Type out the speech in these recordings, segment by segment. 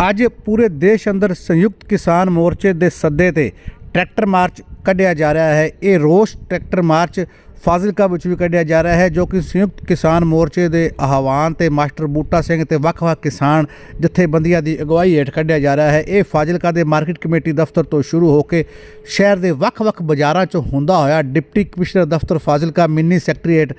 ਅੱਜ ਪੂਰੇ ਦੇਸ਼ ਅੰਦਰ ਸੰਯੁਕਤ ਕਿਸਾਨ ਮੋਰਚੇ ਦੇ ਸੱਦੇ ਤੇ ਟਰੈਕਟਰ ਮਾਰਚ ਕੱਢਿਆ ਜਾ ਰਿਹਾ ਹੈ। ਇਹ ਰੋਸ ਟਰੈਕਟਰ ਮਾਰਚ ਫਾਜ਼ਿਲਕਾ ਵਿੱਚ ਵੀ ਕੱਢਿਆ ਜਾ ਰਿਹਾ ਹੈ, ਜੋ ਕਿ ਸੰਯੁਕਤ ਕਿਸਾਨ ਮੋਰਚੇ ਦੇ ਆਹਵਾਨ ਤੇ ਮਾਸਟਰ ਬੂਟਾ ਸਿੰਘ ਤੇ ਵੱਖ-ਵੱਖ ਕਿਸਾਨ ਜਥੇਬੰਦੀਆਂ ਦੀ ਅਗਵਾਈ ਹੇਠ ਕੱਢਿਆ ਜਾ ਰਿਹਾ ਹੈ। ਇਹ ਫਾਜ਼ਿਲਕਾ ਦੇ ਮਾਰਕੀਟ ਕਮੇਟੀ ਦਫ਼ਤਰ ਤੋਂ ਸ਼ੁਰੂ ਹੋ ਕੇ ਸ਼ਹਿਰ ਦੇ ਵੱਖ-ਵੱਖ ਬਾਜ਼ਾਰਾਂ 'ਚ ਹੁੰਦਾ ਹੋਇਆ ਡਿਪਟੀ ਕਮਿਸ਼ਨਰ ਦਫ਼ਤਰ ਫਾਜ਼ਿਲਕਾ ਮਿੰਨੀ ਸੈਕਟਰੀਏਟ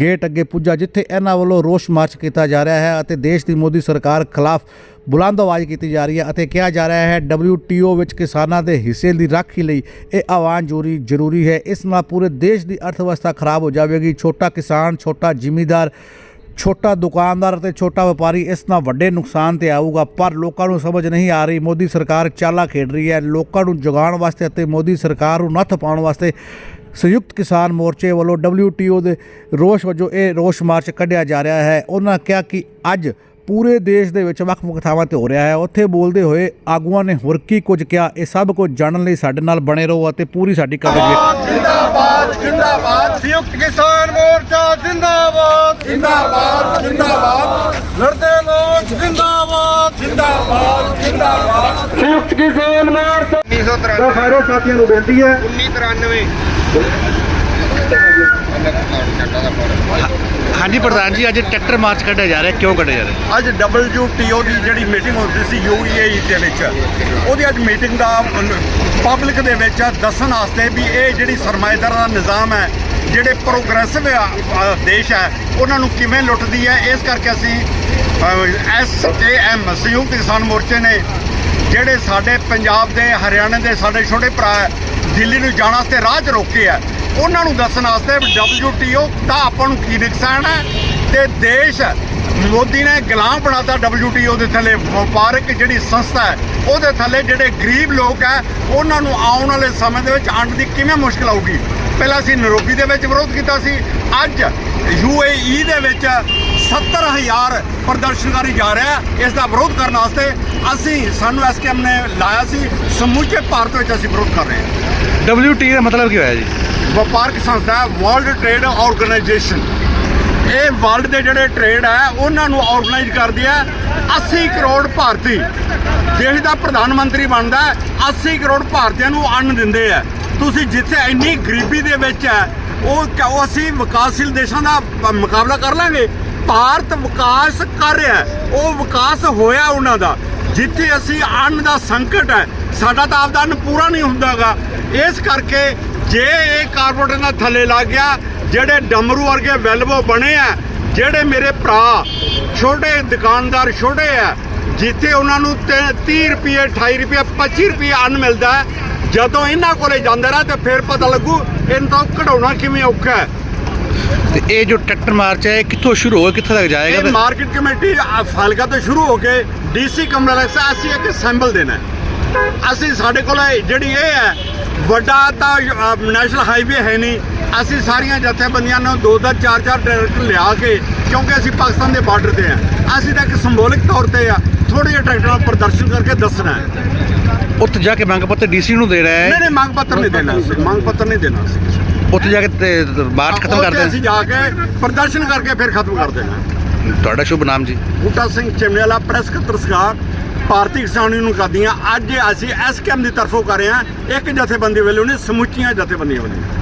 ਗੇਟ ਅੱਗੇ ਪੁੱਜਾ, ਜਿੱਥੇ ਇਹਨਾਂ ਵੱਲੋਂ ਰੋਸ ਮਾਰਚ ਕੀਤਾ ਜਾ ਰਿਹਾ ਹੈ ਅਤੇ ਦੇਸ਼ ਦੀ ਮੋਦੀ ਸਰਕਾਰ ਖਿਲਾਫ ਬੁਲੰਦ ਆਵਾਜ਼ ਕੀਤੀ ਜਾ ਰਹੀ ਹੈ ਅਤੇ ਕਿਹਾ ਜਾ ਰਿਹਾ ਹੈ WTO ਵਿੱਚ ਕਿਸਾਨਾਂ ਦੇ ਹਿੱਸੇ ਦੀ ਰਾਖੀ ਲਈ ਇਹ ਆਵਾਜ਼ ਜੋਰੀ ਜ਼ਰੂਰੀ ਹੈ। ਇਸ ਨਾਲ ਪੂਰੇ ਦੇਸ਼ ਦੀ ਅਰਥਵਿਵਸਥਾ ਖਰਾਬ ਹੋ ਜਾਵੇਗੀ। ਛੋਟਾ ਕਿਸਾਨ, ਛੋਟਾ ਜ਼ਿਮੀਂਦਾਰ, ਛੋਟਾ ਦੁਕਾਨਦਾਰ ਅਤੇ ਛੋਟਾ ਵਪਾਰੀ ਇਸ ਨਾਲ ਵੱਡੇ ਨੁਕਸਾਨ ਤੇ ਆਊਗਾ, ਪਰ ਲੋਕਾਂ ਨੂੰ ਸਮਝ ਨਹੀਂ ਆ ਰਹੀ। ਮੋਦੀ ਸਰਕਾਰ ਚਾਲਾ ਖੇਡ ਰਹੀ ਹੈ। ਲੋਕਾਂ ਨੂੰ ਜਗਾਉਣ ਵਾਸਤੇ ਅਤੇ ਮੋਦੀ ਸਰਕਾਰ ਨੂੰ ਨੱਥ ਪਾਉਣ ਵਾਸਤੇ ਸੰਯੁਕਤ ਕਿਸਾਨ ਮੋਰਚੇ ਵੱਲੋਂ WTO ਦੇ ਰੋਸ ਵਜੋਂ ਇਹ ਰੋਸ ਮਾਰਚ ਕੱਢਿਆ ਜਾ ਰਿਹਾ ਹੈ। ਉਹਨਾਂ ਕਿਹਾ ਕਿ ਅੱਜ ਪੂਰੇ ਦੇਸ਼ ਦੇ ਵਿੱਚ ਵੱਖ-ਵੱਖ ਥਾਵਾਂ ਤੇ ਹੋ ਰਿਹਾ ਹੈ। ਉੱਥੇ ਬੋਲਦੇ ਹੋਏ ਆਗੂਆਂ ਨੇ ਹੋਰ ਕੀ ਕੁਝ ਕਿਹਾ, ਇਹ ਸਭ ਕੁਝ ਜਾਣਨ ਲਈ ਸਾਡੇ ਨਾਲ ਬਣੇ ਰਹੋ ਅਤੇ ਪੂਰੀ ਸਾਡੀ ਕਵਰੇਜ ਜਿੰਦਾਬਾਦ। ਸੰਯੁਕਤ ਕਿਸਾਨ ਮੋਰਚਾ ਜਿੰਦਾਬਾਦ। ਜਿੰਦਾਬਾਦ ਜਿੰਦਾਬਾਦ। ਲੜਦੇ ਲੋਕ ਜਿੰਦਾਬਾਦ। ਜਿੰਦਾਬਾਦ ਜਿੰਦਾਬਾਦ। ਸੰਯੁਕਤ ਕਿਸਾਨ ਮੋਰਚਾ। 1993 ਤਾਂ ਸਾਰੇ ਸਾਥੀਆਂ ਨੂੰ ਬੇਨਤੀ ਹੈ। 1993 ਹਾਂਜੀ ਪ੍ਰਧਾਨ ਜੀ ਅੱਜ ਟਰੈਕਟਰ ਮਾਰਚ ਕੱਢਿਆ ਜਾ ਰਿਹਾ। ਕਿਉਂ ਕੱਢਿਆ ਜਾ ਰਿਹਾ? ਅੱਜ WTO ਦੀ ਜਿਹੜੀ ਮੀਟਿੰਗ ਹੁੰਦੀ ਸੀ UAE ਦੇ ਵਿੱਚ। ਉਹਦੀ ਅੱਜ ਮੀਟਿੰਗ ਦਾ ਪਬਲਿਕ ਦੇ ਵਿੱਚ ਦੱਸਣ ਵਾਸਤੇ ਵੀ ਇਹ ਜਿਹੜੀ ਸਰਮਾਏਦਾਰ ਦਾ ਨਿਜ਼ਾਮ ਹੈ ਜਿਹੜੇ ਪ੍ਰੋਗਰੈਸਿਵ ਦੇਸ਼ ਹੈ, ਉਹਨਾਂ ਨੂੰ ਕਿਵੇਂ ਲੁੱਟਦੀ ਹੈ? ਇਸ ਕਰਕੇ ਅਸੀਂ ਐਸਕੇਐਮ ਸੰਯੁਕਤ ਕਿਸਾਨ ਮੋਰਚੇ ਨੇ ਜਿਹੜੇ ਸਾਡੇ ਪੰਜਾਬ ਦੇ, ਹਰਿਆਣੇ ਦੇ ਸਾਡੇ ਛੋਟੇ ਭਰਾ ਦਿੱਲੀ ਨੂੰ ਜਾਣ ਵਾਸਤੇ ਰਾਹ 'ਚ ਰੋਕੇ ਆ। ਉਹਨਾਂ ਨੂੰ ਦੱਸਣ ਵਾਸਤੇ WTO ਦਾ ਆਪਾਂ ਨੂੰ ਕੀ ਨੁਕਸਾਨ ਹੈ? ਤੇ ਦੇਸ਼ ਮੋਦੀ ਨੇ ਗੁਲਾਮ ਬਣਾਤਾ WTO ਦੇ ਥੱਲੇ, ਵਪਾਰਕ ਜਿਹੜੀ ਸੰਸਥਾ ਹੈ, ਉਹਦੇ ਥੱਲੇ ਜਿਹੜੇ ਗਰੀਬ ਲੋਕ ਹੈ, ਉਹਨਾਂ ਨੂੰ ਆਉਣ ਵਾਲੇ ਸਮੇਂ ਦੇ ਵਿੱਚ ਅੰਡ ਦੀ ਕਿਵੇਂ ਮੁਸ਼ਕਲ ਆਊਗੀ? ਪਹਿਲਾਂ ਅਸੀਂ ਨਰੋਬੀ ਦੇ ਵਿੱਚ ਵਿਰੋਧ ਕੀਤਾ ਸੀ। ਅੱਜ UAE ਦੇ ਵਿੱਚ 70000 ਪ੍ਰਦਰਸ਼ਨਕਾਰੀ ਜਾ ਰਿਹਾ ਇਸ ਦਾ ਵਿਰੋਧ ਕਰਨ ਵਾਸਤੇ ਅਸੀਂ ਸਾਨੂੰ ਐਸਕੇਐਮ ਨੇ ਲਾਇਆ ਸੀ। ਸਮੁੱਚੇ ਭਾਰਤ ਵਿੱਚ ਅਸੀਂ ਵਿਰੋਧ ਕਰ ਰਹੇ ਹਾਂ। WTO ਦਾ ਮਤਲਬ ਕੀ ਹੋਇਆ ਜੀ? ਵਪਾਰਕ ਸੰਸਥਾ ਵਰਲਡ ਟ੍ਰੇਡ ਆਰਗੇਨਾਈਜੇਸ਼ਨ ਇਹ ਵਰਲਡ ਦੇ ਜਿਹੜੇ ਟ੍ਰੇਡ ਹੈ ਉਹਨਾਂ ਨੂੰ ਆਰਗੇਨਾਈਜ਼ ਕਰਦੀ ਹੈ। 80 ਕਰੋੜ ਭਾਰਤੀ ਦੇਸ਼ ਦਾ ਪ੍ਰਧਾਨ ਮੰਤਰੀ ਬਣਦਾ ਹੈ, 80 ਕਰੋੜ ਭਾਰਤੀਆਂ ਨੂੰ ਅੰਨ ਦਿੰਦੇ ਆ ਤੁਸੀਂ ਜਿੱਥੇ ਇੰਨੀ ਗਰੀਬੀ ਦੇ ਵਿੱਚ ਹੈ, ਉਹ ਅਸੀਂ ਵਿਕਾਸਸ਼ੀਲ ਦੇਸ਼ਾਂ ਦਾ ਮੁਕਾਬਲਾ ਕਰ ਲਾਂਗੇ। ਭਾਰਤ ਵਿਕਾਸ ਕਰ ਰਿਹਾ ਉਹ ਵਿਕਾਸ ਹੋਇਆ ਉਹਨਾਂ ਦਾ। ਜਿੱਥੇ ਅਸੀਂ ਅੰਨ ਦਾ ਸੰਕਟ ਹੈ, ਸਾਡਾ ਤਾਂ ਆਪਦਾ ਅੰਨ ਪੂਰਾ ਨਹੀਂ ਹੁੰਦਾਗਾ। ਇਸ ਕਰਕੇ ਜੇ ਇਹ ਕਾਰਪੋਰੇਟ ਨਾਲ ਥੱਲੇ ਲੱਗ ਗਿਆ, ਜਿਹੜੇ ਡਮਰੂ ਵਰਗੇ ਵੈਲਵੋ ਬਣੇ ਆ, ਜਿਹੜੇ ਮੇਰੇ ਭਰਾ ਛੋਟੇ ਦੁਕਾਨਦਾਰ ਛੋਟੇ ਆ, ਜਿੱਥੇ ਉਹਨਾਂ ਨੂੰ ਤੇ 30 ਰੁਪਏ 28 ਰੁਪਏ 25 ਰੁਪਏ ਅੰਨ ਮਿਲਦਾ ਜਦੋਂ ਇਹਨਾਂ ਕੋਲੇ ਜਾਂਦਾ ਰਿਹਾ ਤੇ ਫਿਰ ਪਤਾ ਲੱਗੂ ਇਹਨਾਂ ਤੋਂ ਕਢਾਉਣਾ ਕਿਵੇਂ ਔਖਾ ਹੈ। ਤੇ ਇਹ ਜੋ ਟਰੈਕਟਰ ਮਾਰਚ ਹੈ ਇਹ ਕਿੱਥੋਂ ਸ਼ੁਰੂ ਹੋਇਆ ਕਿੱਥੇ ਤੱਕ ਜਾਏਗਾ ਇਹ ਮਾਰਕੀਟ ਕਮੇਟੀ ਅ, ਫਾਜ਼ਿਲਕਾ ਤੋਂ ਸ਼ੁਰੂ ਹੋ ਕੇ ਡੀਸੀ ਕੰਪਲੈਕਸ ਅਸੀਂ ਇੱਕ ਸੈਂਪਲ ਦੇਣਾ। ਅਸੀਂ ਸਾਡੇ ਕੋਲ ਜਿਹੜੀ ਇਹ ਹੈ ਵੱਡਾ ਤਾਂ ਨੈਸ਼ਨਲ ਹਾਈਵੇ ਹੈ ਨਹੀਂ। ਅਸੀਂ ਸਾਰੀਆਂ ਜਥੇਬੰਦੀਆਂ ਨੂੰ ਦੋ ਦੋ ਚਾਰ ਚਾਰ ਟਰੈਕਟਰ ਲਿਆ ਕੇ ਕਿਉਂਕਿ ਅਸੀਂ ਪਾਕਿਸਤਾਨ ਦੇ ਬਾਰਡਰ ਤੇ ਆ ਅਸੀਂ ਤਾਂ ਇੱਕ ਸਿੰਬੋਲਿਕ ਤੌਰ ਤੇ ਆ ਥੋੜੇ ਜਿਹੇ ਟਰੈਕਟਰਾਂ ਦਾ ਪ੍ਰਦਰਸ਼ਨ ਕਰਕੇ ਦੱਸਣਾ ਹੈ। ਉੱਥੇ ਜਾ ਕੇ ਮੰਗ ਪੱਤਰ ਡੀਸੀ ਨੂੰ ਦੇਣਾ ਨਹੀਂ ਹੈ? ਨਹੀਂ ਮੰਗ ਪੱਤਰ ਨਹੀਂ ਦੇਣਾ ਅਸੀਂ ਮੰਗ ਪੱਤਰ ਨਹੀਂ ਦੇਣਾ ਅਸੀਂ ਉੱਥੇ ਜਾ ਕੇ ਤੇ ਮਾਰਚ ਖਤਮ ਕਰ ਉੱਥੇ ਅਸੀਂ ਦੇਣਾ ਜਾ ਕੇ ਪ੍ਰਦਰਸ਼ਨ ਕਰਕੇ ਫਿਰ ਖਤਮ ਕਰ ਦੇਣਾ। ਤੁਹਾਡਾ ਸ਼ੁਭ ਨਾਮ ਜੀ। ਬੂਟਾ ਸਿੰਘ ਚਿਮਨੇ ਵਾਲਾ ਪ੍ਰੈਸ ਕਤਰਸਕਾਰ ਭਾਰਤੀ ਕਿਸਾਨ ਯੂਨੀਅਨ ਕਰਦੀਆਂ ਅੱਜ ਅਸੀਂ ਐਸਕੇਐਮ ਦੀ ਤਰਫੋਂ ਕਰ ਰਹੇ ਹਾਂ। ਇੱਕ ਜਥੇਬੰਦੀ ਵੱਲੋਂ ਨਹੀਂ ਸਮੁੱਚੀਆਂ ਜਥੇਬੰਦੀਆਂ ਵੱਲੋਂ।